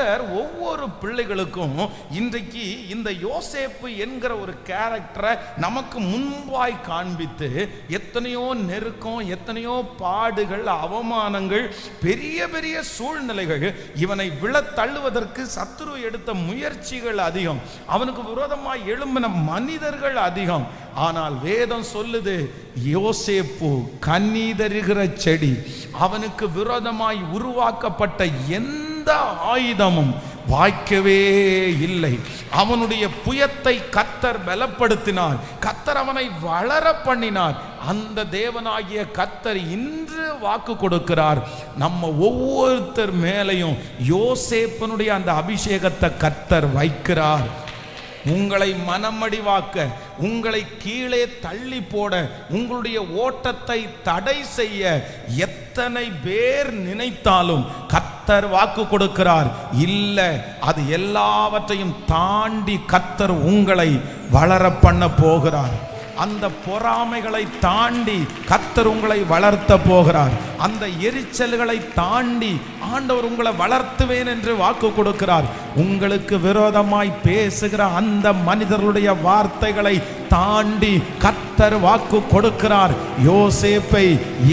கர்த்தர் ஒவ்வொரு பிள்ளைகளுக்கும் இன்றைக்கு இந்த யோசேப்பு என்கிற ஒரு கேரக்டரை நமக்கு முன்பாய் காண்பித்து எத்தனையோ நெருக்கம் எத்தனையோ பாடுகள் அவமானங்கள் பெரிய பெரிய சூழ்நிலைகள் இவனை விழ தள்ளுவதற்கு சத்துரு எடுத்த முயற்சிகள் அதிகம். அவனுக்கு விரோதமாய் எழும்பின மனிதர்கள் அதிகம். ஆனால் வேதம் சொல்லுது யோசேப்பு கன்னி செடி அவனுக்கு விரோதமாய் உருவாக்கப்பட்ட எந்த ஆயுதமும் வாய்க்கவே இல்லை. அவனுடைய புயத்தை கத்தர் பலப்படுத்தினார். கத்தர் அவனை வளர பண்ணினார். அந்த தேவனாகிய கத்தர் இன்று வாக்கு கொடுக்கிறார். நம்ம ஒவ்வொருத்தர் மேலையும் யோசேப்பனுடைய அந்த அபிஷேகத்தை கத்தர் வைக்கிறார். உங்களை மனமடிவாக்க உங்களை கீழே தள்ளி போட உங்களுடைய ஓட்டத்தை தடை செய்ய எத்தனை பேர் நினைத்தாலும் கத்தர் வாக்கு கொடுக்கிறார். இல்லை அது எல்லாவற்றையும் தாண்டி கத்தர் உங்களை வளர பண்ண போகிறார். அந்த பொறாமைகளை தாண்டி கத்தர் உங்களை வளர்த்த போகிறார். அந்த எரிச்சல்களை தாண்டி ஆண்டவர் உங்களை வளர்த்துவேன் என்று வாக்கு கொடுக்கிறார். உங்களுக்கு விரோதமாய் பேசுகிற அந்த மனிதர்களுடைய வார்த்தைகளை தாண்டி கத்தர் வாக்கு கொடுக்கிறார். யோசேப்பை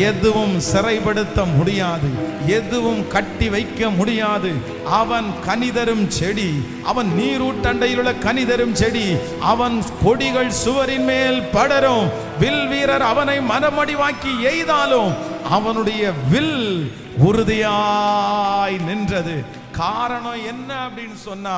எதுவும் சிறைப்படுத்த முடியாது. எதுவும் கட்டி வைக்க முடியாது. அவன் கனிதரும் செடி அவன் நீரூட்டண்டையில் உள்ள கனிதரும் செடி அவன் கொடிகள் சுவரின் மேல் படரும். வில் வீரர் அவனை மனமடிவாக்கி எய்தாலும் அவனுடைய வில் உறுதியாய் நின்றது. காரணம் என்ன அப்படின்னு சொன்னா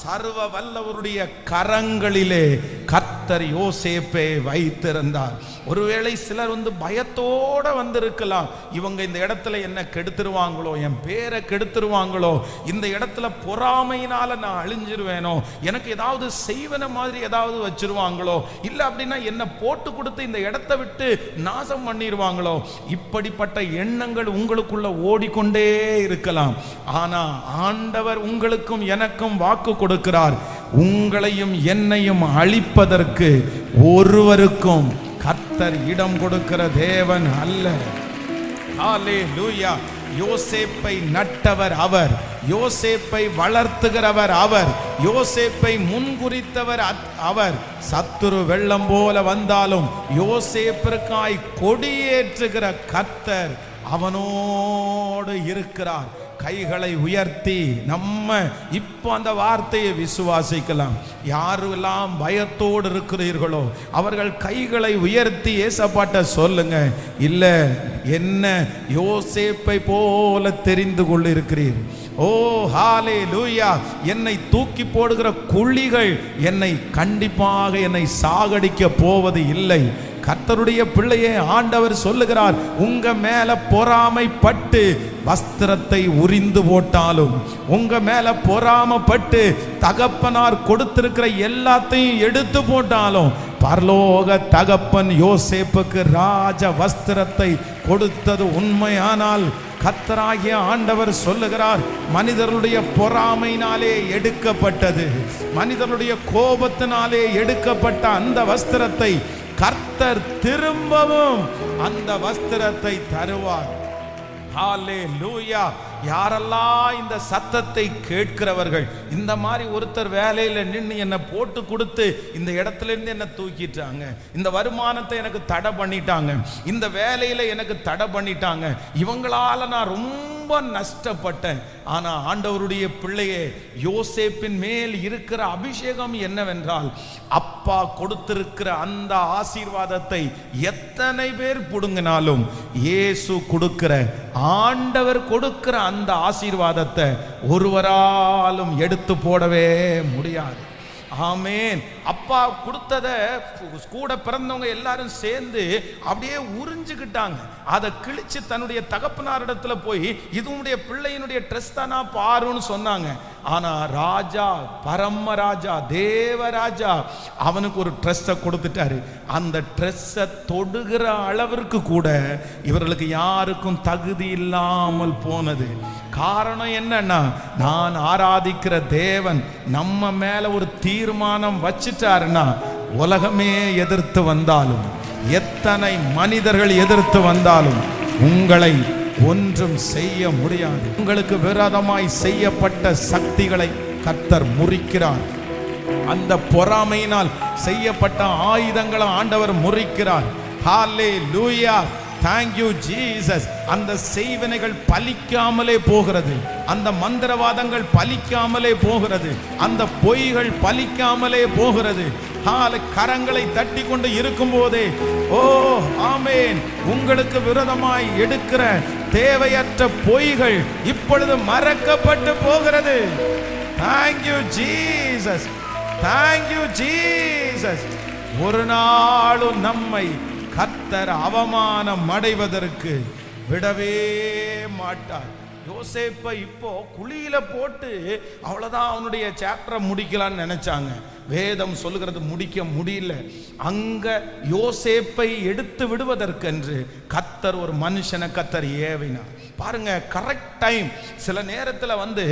சர்வ வல்லவருடைய கரங்களிலே கத்தர் யோசேப்பை வைத்திருந்தார். ஒருவேளை சிலர் வந்து பயத்தோட வந்திருக்கலாம். இவங்க இந்த இடத்துல என்ன கெடுத்துருவாங்களோ என் பேரை கெடுத்துருவாங்களோ இந்த இடத்துல பொறாமையினால நான் அழிஞ்சிருவேனோ எனக்கு ஏதாவது செய்வன மாதிரி ஏதாவது வச்சிருவாங்களோ இல்லை அப்படின்னா என்ன போட்டு கொடுத்து இந்த இடத்த விட்டு நாசம் பண்ணிடுவாங்களோ இப்படிப்பட்ட எண்ணங்கள் உங்களுக்குள்ள ஓடிக்கொண்டே இருக்கலாம். ஆனா ஆண்டவர் உங்களுக்கும் எனக்கும் வாக்கு கொடுக்கிறார். உங்களையும் என்னையும் அழிப்பதற்கு ஒருவருக்கும் கர்த்தர் இடம் கொடுக்கிற தேவன் அல்ல. ஹalleluya. யோசேப்பை நட்டவர் அவர். யோசேப்பை வளர்த்துகிறவர் அவர். யோசேப்பை முன்குறித்தவர் அத்- அவர். சத்துரு வெள்ளம் போல வந்தாலும் யோசேப்பிற்காய் கொடியேற்றுகிற கத்தர் அவனோடு இருக்கிறார். கைகளை உயர்த்தி நம்ம இப்போ அந்த வார்த்தையை விசுவாசிக்கலாம். யாரெல்லாம் பயத்தோடு இருக்கிறீர்களோ அவர்கள் கைகளை உயர்த்தி ஏசப்பாட்ட சொல்லுங்க. இல்லை என்ன யோசேப்பை போல தெரிந்து கொள்ளிருக்கிறீர். ஓ ஹாலே லூயா என்னை தூக்கி போடுகிற குழிகள் என்னை கண்டிப்பாக என்னை சாகடிக்க போவது இல்லை. கர்த்தருடைய பிள்ளையே ஆண்டவர் சொல்லுகிறார் உங்க மேல பொறாமைப்பட்டு வஸ்திரத்தை உரிந்து போட்டாலும் உங்க மேல பொறாமப்பட்டு தகப்பனார் கொடுத்திருக்கிற எல்லாத்தையும் எடுத்து போட்டாலும் பரலோக தகப்பன் யோசேப்புக்கு ராஜ வஸ்திரத்தை கொடுத்தது உண்மையானால் கத்தராகிய ஆண்டவர் சொல்லுகிறார் மனிதர்களுடைய பொறாமையினாலே எடுக்கப்பட்டது. மனிதருடைய கோபத்தினாலே எடுக்கப்பட்ட அந்த வஸ்திரத்தை கர்த்தர் திரும்பவும் அந்த வஸ்திரத்தை தருவார். லூயா யாரெல்லாம் இந்த சத்தத்தை கேட்கிறவர்கள் இந்த மாதிரி ஒருத்தர் வேலையில் நின்று என்னை போட்டு கொடுத்து இந்த இடத்துல இருந்து என்னை தூக்கிட்டாங்க. இந்த வருமானத்தை எனக்கு தடை பண்ணிட்டாங்க. இந்த வேலையில் எனக்கு தடை பண்ணிட்டாங்க. இவங்களால நான் ரொம்ப நஷ்டப்பட்டேன். ஆனால் ஆண்டவருடைய பிள்ளையே யோசேப்பின் மேல் இருக்கிற அபிஷேகம் என்னவென்றால் அப்பா கொடுத்திருக்கிற அந்த ஆசீர்வாதத்தை எத்தனை பேர் பிடுங்கினாலும் இயேசு கொடுக்கிற ஆண்டவர் கொடுக்கிற அந்த ஆசீர்வாதத்தை ஒருவராலும் எடுத்து போடவே முடியாது. ஆமேன். அப்பா கொடுத்தத கூட பிறந்தவங்க எல்லாரும் சேர்ந்து அப்படியே உறிஞ்சுக்கிட்டாங்க. அதை கிழிச்சு தன்னுடைய தகப்பனாரிடத்துல போய் இதுவுடைய பிள்ளையினுடைய ட்ரெஸ் தானா பாருன்னு சொன்னாங்க. ஆனா ராஜா பரம ராஜா தேவராஜா அவனுக்கு ஒரு ட்ரெஸ்ஸை கொடுத்துட்டாரு. அந்த ட்ரெஸ்ஸை தொடுகிற அளவிற்கு கூட இவர்களுக்கு யாருக்கும் தகுதி இல்லாமல் போனது. காரணம் என்னன்னா நான் ஆராதிக்கிற தேவன் நம்ம மேல ஒரு தீர்மானம் வச்சிட்டாருன்னா உலகமே எதிர்த்து வந்தாலும் எத்தனை மனிதர்கள் எதிர்த்து வந்தாலும் உங்களை ஒன்றும் செய்ய முடியாது. உங்களுக்கு விரோதமாய் செய்யப்பட்ட சக்திகளை கத்தர் முறிக்கிறார். அந்த பொறாமையினால் செய்யப்பட்ட ஆயுதங்களை ஆண்டவர் முறிக்கிறார். ஹாலே லூயா தேங்க்யூ ஜீசஸ் அந்த செய்வனைகள் பலிக்காமலே போகிறது. அந்த மந்திரவாதங்கள் பலிக்காமலே போகிறது. அந்த பொய்கள் பலிக்காமலே போகிறது. நாலு கரங்களை தட்டி கொண்டு இருக்கும் போதே ஓ ஆமேன். உங்களுக்கு விரோதமாய் எடுக்கிற தேவையற்ற பொய்கள் இப்பொழுது மறக்கப்பட்டு போகிறது. தேங்க்யூ ஜீசஸ் தேங்க்யூ ஜீசஸ் ஒரு நாளும் நம்மை கத்தர் அவமானம் அடைவதற்கு விடவே மாட்டார். யோசேப்பை இப்போ குழியில போட்டு அவ்வளவுதான் அவனுடைய சாப்டரை முடிக்கலான்னு நினைச்சாங்க. வேதம் சொல்லுகிறது முடிக்க முடியல. அங்க யோசேப்பை எடுத்து விடுவதற்கென்று கத்தர் ஒரு மனுஷனை கத்தர் ஏவினார். பாருங்க கரெக்ட் டைம் சில நேரத்தில் வந்து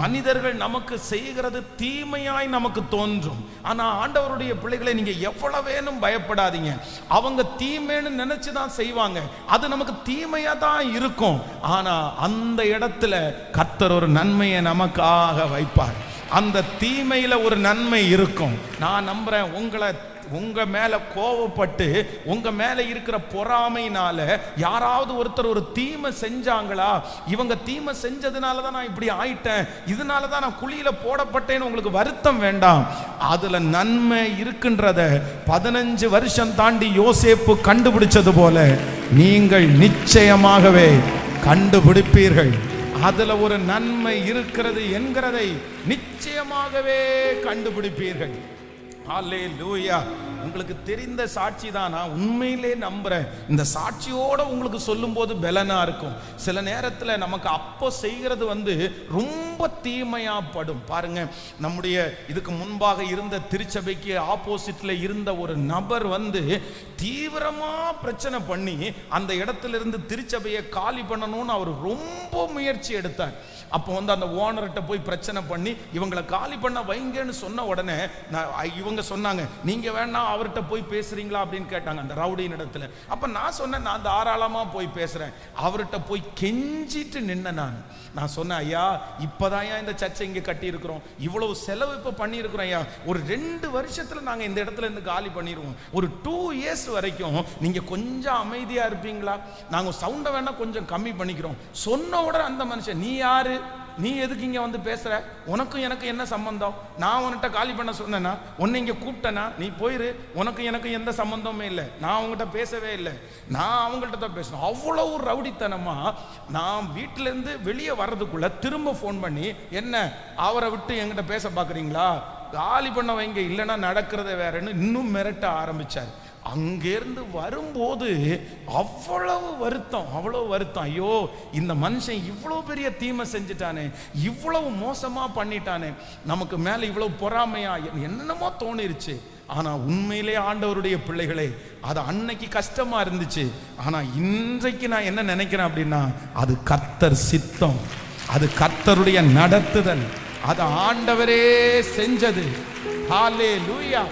மனிதர்கள் நமக்கு செய்கிறது தீமையாய் நமக்கு தோன்றும். ஆனால் ஆண்டவருடைய பிள்ளைகளை நீங்கள் எவ்வளவேனும் பயப்படாதீங்க. அவங்க தீமைன்னு நினச்சி தான் செய்வாங்க. அது நமக்கு தீமையாக தான் இருக்கும். ஆனால் அந்த இடத்துல கத்தர் ஒரு நன்மையை நமக்காக வைப்பார். அந்த தீமையில் ஒரு நன்மை இருக்கும். நான் நம்புகிறேன் உங்களை உங்க மேல கோவப்பட்டு உங்க மேல இருக்கிற பொறாமைனால யாராவது ஒருத்தர் ஒரு தீமை செஞ்சாங்களா? இவங்க தீமை செஞ்சதுனால தான் நான் இப்படி ஆயிட்டேன். இதனால தான் நான் குழியில போடப்பட்டேன்னு உங்களுக்கு வருத்தம் வேண்டாம். அதுல நன்மை இருக்கின்றத பதினஞ்சு வருஷம் தாண்டி யோசேப்பு கண்டுபிடிச்சது போல நீங்கள் நிச்சயமாகவே கண்டுபிடிப்பீர்கள். அதுல ஒரு நன்மை இருக்கிறது என்கிறதை நிச்சயமாகவே கண்டுபிடிப்பீர்கள். அல்லேலூயா உங்களுக்கு தெரிந்த சாட்சி தான். நான் உண்மையிலே நம்புறேன். இந்த சாட்சியோட உங்களுக்கு சொல்லும்போது பலனா இருக்கும். சில நேரத்தில் நமக்கு அப்போ செய்கிறது வந்து ரொம்ப தீமையா படும். பாருங்க நம்முடைய இதுக்கு முன்பாக இருந்த திருச்சபைக்கு ஆப்போசிட்ல இருந்த ஒரு நபர் வந்து தீவிரமாக பிரச்சனை பண்ணி அந்த இடத்துல இருந்து திருச்சபையை காலி பண்ணணும்னு அவர் ரொம்ப முயற்சி எடுத்தார். அப்போ வந்து அந்த ஓனர்கிட்ட போய் பிரச்சனை பண்ணி இவங்களை காலி பண்ண வைங்கன்னு சொன்ன உடனே நான் இவங்க சொன்னாங்க நீங்க வேணா அவர்கிட்ட போய் பேசுறீங்களா? அப்படின்னு கேட்டாங்க அந்த ரவுடியின் இடத்துல. அப்போ நான் சொன்னேன் நான் தாராளமாக போய் பேசுறேன். அவர்கிட்ட போய் கெஞ்சிட்டு நின்ன நான். நான் சொன்னேன் ஐயா இப்பதான் இந்த சர்ச்சை இங்கே கட்டி இருக்கிறோம் இவ்வளவு செலவு இப்போ பண்ணியிருக்கிறோம் ஐயா. ஒரு ரெண்டு வருஷத்தில் நாங்கள் இந்த இடத்துல இருந்து காலி பண்ணிடுவோம் ஒரு டூ இயர்ஸ் வரைக்கும் நீங்கள் கொஞ்சம் அமைதியாக இருப்பீங்களா? நாங்கள் சவுண்டை வேணால் கொஞ்சம் கம்மி பண்ணிக்கிறோம். சொன்ன உடனே அந்த மனுஷன் நீ யாரு? நீ எதுக்கு இங்கே வந்து பேசுகிற உனக்கும் எனக்கு என்ன சம்பந்தம்? நான் உன்கிட்ட காலி பண்ண சொன்னேனா உன்னை இங்கே கூப்பிட்டேன்னா நீ போயிரு. உனக்கு எனக்கு எந்த சம்பந்தமே இல்லை. நான் அவங்ககிட்ட பேசவே இல்லை. நான் அவங்கள்ட்ட தான் பேசணும். அவ்வளோ ரவுடித்தனமாக நான் வீட்டிலேருந்து வெளியே வர்றதுக்குள்ளே திரும்ப ஃபோன் பண்ணி என்ன அவரை விட்டு என்கிட்ட பேச பார்க்குறீங்களா? காலி பண்ண வைங்க இல்லைன்னா நடக்கிறதே வேறன்னு இன்னும் மிரட்ட ஆரம்பிச்சார். அங்கேருந்து வரும்போது அவ்வளவு வருத்தம் அவ்வளோ வருத்தம். ஐயோ இந்த மனுஷன் இவ்வளோ பெரிய தீமை செஞ்சுட்டானே இவ்வளவு மோசமாக பண்ணிட்டானே நமக்கு மேலே இவ்வளோ பொறாமையா என்னென்னமோ தோணிருச்சு. ஆனால் உண்மையிலே ஆண்டவருடைய பிள்ளைகளே அது அன்னைக்கு கஷ்டமா இருந்துச்சு. ஆனால் இன்றைக்கு நான் என்ன நினைக்கிறேன் அப்படின்னா அது கர்த்தர் சித்தம் அது கர்த்தருடைய நடத்துதல் அது ஆண்டவரே செஞ்சது. ஹாலே லூயா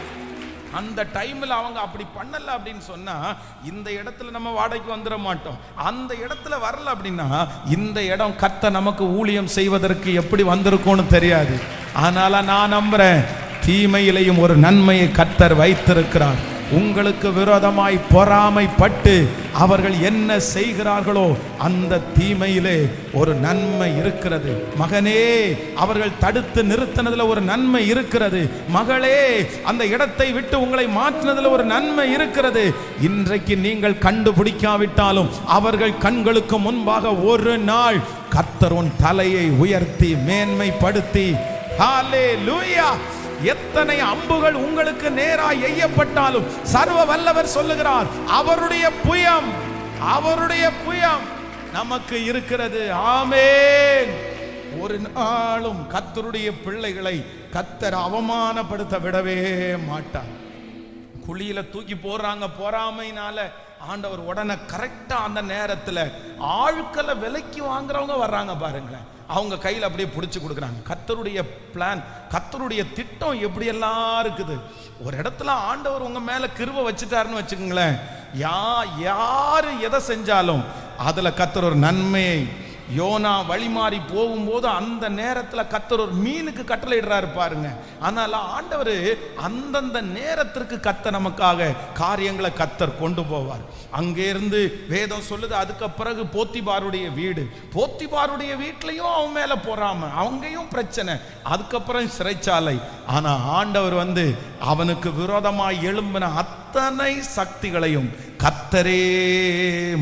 அந்த டைமில் அவங்க அப்படி பண்ணலை அப்படின்னு சொன்னால் இந்த இடத்துல நம்ம வாடகைக்கு வந்துட மாட்டோம். அந்த இடத்துல வரல அப்படின்னா இந்த இடம் கத்த நமக்கு ஊழியம் செய்வதற்கு எப்படி வந்திருக்கும்னு தெரியாது. அதனால் நான் நம்புகிறேன் தீமையிலையும் ஒரு நன்மையை கத்தர் வைத்திருக்கிறார். உங்களுக்கு விரோதமாய் பொறாமைப்பட்டு அவர்கள் என்ன செய்கிறார்களோ அந்த தீமையிலே ஒரு நன்மை இருக்கிறது. மகனே அவர்கள் தடுத்து நிறுத்தினதுல ஒரு நன்மை இருக்கிறது. மகளே அந்த இடத்தை விட்டு உங்களை மாற்றினதுல ஒரு நன்மை இருக்கிறது. இன்றைக்கு நீங்கள் கண்டுபிடிக்காவிட்டாலும் அவர்கள் கண்களுக்கு முன்பாக ஒரு நாள் கத்தர் உன் தலையை உயர்த்தி மேன்மைப்படுத்தி. ஹalleluya எத்தனை அம்புகள் உங்களுக்கு நேராய் எய்யப்பட்டாலும் சர்வ வல்லவர் சொல்லுகிறார் அவருடைய புயம் அவருடைய புயம் நமக்கு இருக்கிறது. ஆமேன். ஒரு நாளும் கத்தருடைய பிள்ளைகளை கத்தர் அவமானப்படுத்த விடவே மாட்டார். குழியில தூக்கி போடுறாங்க பொறாமைனால ஆண்டவர் உடனே கரெக்டாக அந்த நேரத்தில் ஆட்களை விலைக்கு வாங்குறவங்க வர்றாங்க பாருங்களேன். அவங்க கையில் அப்படியே பிடிச்சி கொடுக்குறாங்க. கத்தருடைய பிளான் கத்தருடைய திட்டம் எப்படியெல்லாம் இருக்குது? ஒரு இடத்துல ஆண்டவர் உங்கள் மேலே கிருவை வச்சுட்டாருன்னு வச்சுக்கோங்களேன். யா யார் எதை செஞ்சாலும் அதில் கத்தர் ஒரு நன்மையை யோனா வழிமாறி போகும்போது அந்த நேரத்தில் கத்தர் ஒரு மீனுக்கு கட்டளையிடுறாரு பாருங்க. அதனால ஆண்டவர் அந்தந்த நேரத்திற்கு கத்த நமக்காக காரியங்களை கத்தர் கொண்டு போவார். அங்கே இருந்து வேதம் சொல்லுது அதுக்கு பிறகு போத்திபாருடைய வீடு. போத்திபாருடைய வீட்லையும் அவன் மேலே போறாம அங்கேயும் பிரச்சனை அதுக்கப்புறம் சிறைச்சாலை. ஆனால் ஆண்டவர் வந்து அவனுக்கு விரோதமாய் எழும்பின அத்தனை சக்திகளையும் கத்தரே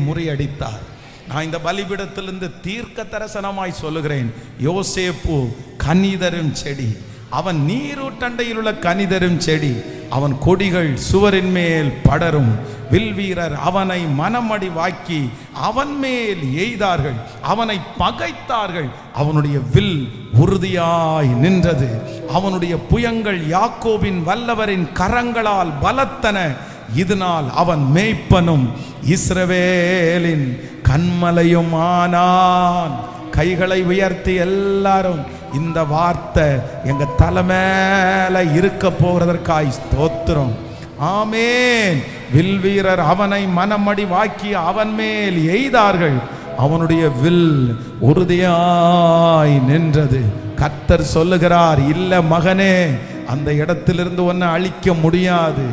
முறியடித்தார். நான் இந்த பலிபீடத்திலிருந்து தீர்க்க தரிசனமாய் சொல்லுகிறேன். யோசேப்பு கனிதரும் செடி. அவன் நீரூட்டண்டையில் உள்ள கனிதரும் செடி. அவன் கொடிகள் சுவரின் மேல் படரும். வில் வீரர் அவனை மனமடி வாக்கி அவன் மேல் எய்தார்கள். அவனை பகைத்தார்கள். அவனுடைய வில் உறுதியாய் நின்றது. அவனுடைய புயங்கள் யாக்கோபின் வல்லவரின் கரங்களால் பலத்தன. இதனால் அவன் மேய்ப்பனும் இஸ்ரவேலின் கண்மலையும் ஆனான் கைகளை உயர்த்தி எல்லாரும் இந்த வார்த்தை எங்க தலை மேல இருக்க போகிறதற்காய் ஸ்தோத்திரம். ஆமேன். வில் வீரர் அவனை மனமடி வாக்கி அவன் மேல் எய்தார்கள். அவனுடைய வில் உறுதியாய் நின்றது. கத்தர் சொல்லுகிறார் இல்ல மகனே அந்த இடத்திலிருந்து உன்னை அழிக்க முடியாது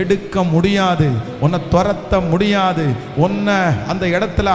எடுக்க முடியாது உன்னை துரத்த முடியாது உன்னை அந்த இடத்துல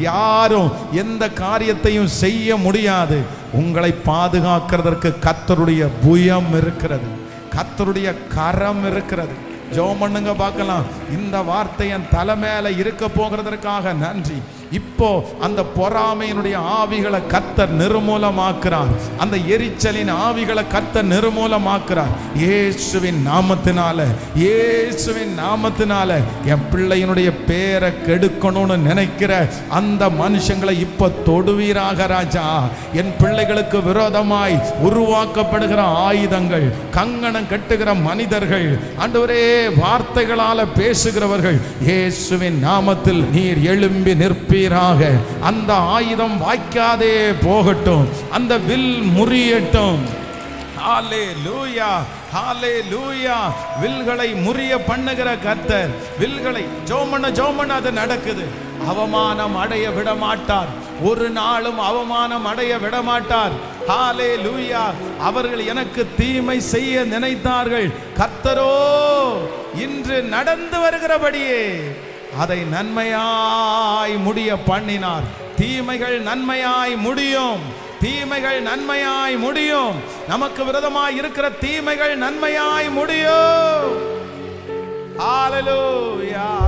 யாரும் எந்த காரியத்தையும் செய்ய முடியாது. உங்களை பாதுகாக்கிறதற்கு கத்தருடைய புயம் இருக்கிறது. கத்தருடைய கரம் இருக்கிறது. ஜோமண்ணுங்க பண்ணுங்க பார்க்கலாம். இந்த வார்த்தை என் தலை மேலே இருக்க போகிறதற்காக நன்றி. இப்போ அந்த பொறாமையினுடைய ஆவிகளை கத்த நிர்மூலமாக்குறார். அந்த எரிச்சலின் ஆவிகளை கத்த நிர்மூலமாக்குறார். இயேசுவின் நாமத்தினால இயேசுவின் நாமத்தினால என் பிள்ளையினுடைய பேரை கெடுக்கணும்னு நினைக்கிற அந்த மனுஷங்களை இப்ப தொடுவீராக ராஜா. என் பிள்ளைகளுக்கு விரோதமாய் உருவாக்கப்படுகிற ஆயுதங்கள் கங்கணம் கட்டுகிற மனிதர்கள் அன்றுவரே வார்த்தைகளால பேசுகிறவர்கள் இயேசுவின் நாமத்தில் நீர் எழும்பி நிற்பீராக அந்த ஆயுதம் வாய்க்காதே போகட்டும். அந்த வில் முறியட்டும். ஹalleluya ஹalleluya. வில்களை முறிய பண்ணுகிற கத்தர் வில்களை ஜோமன ஜோமன அது நடக்குது. அவமானம் அடைய விட மாட்டார் ஒரு நாளும் அவமானம் அடைய விட மாட்டார் லூயா அவர்கள் எனக்கு தீமை செய்ய நினைத்தார்கள். கத்தரோ இன்று நடந்து வருகிறபடியே. அதை நன்மையாய் முடிய பண்ணினார். தீமைகள் நன்மையாய் முடியும். தீமைகள் நன்மையாய் முடியும். நமக்கு விரதமாய் இருக்கிற தீமைகள் நன்மையாய் முடியும். ஹalleluya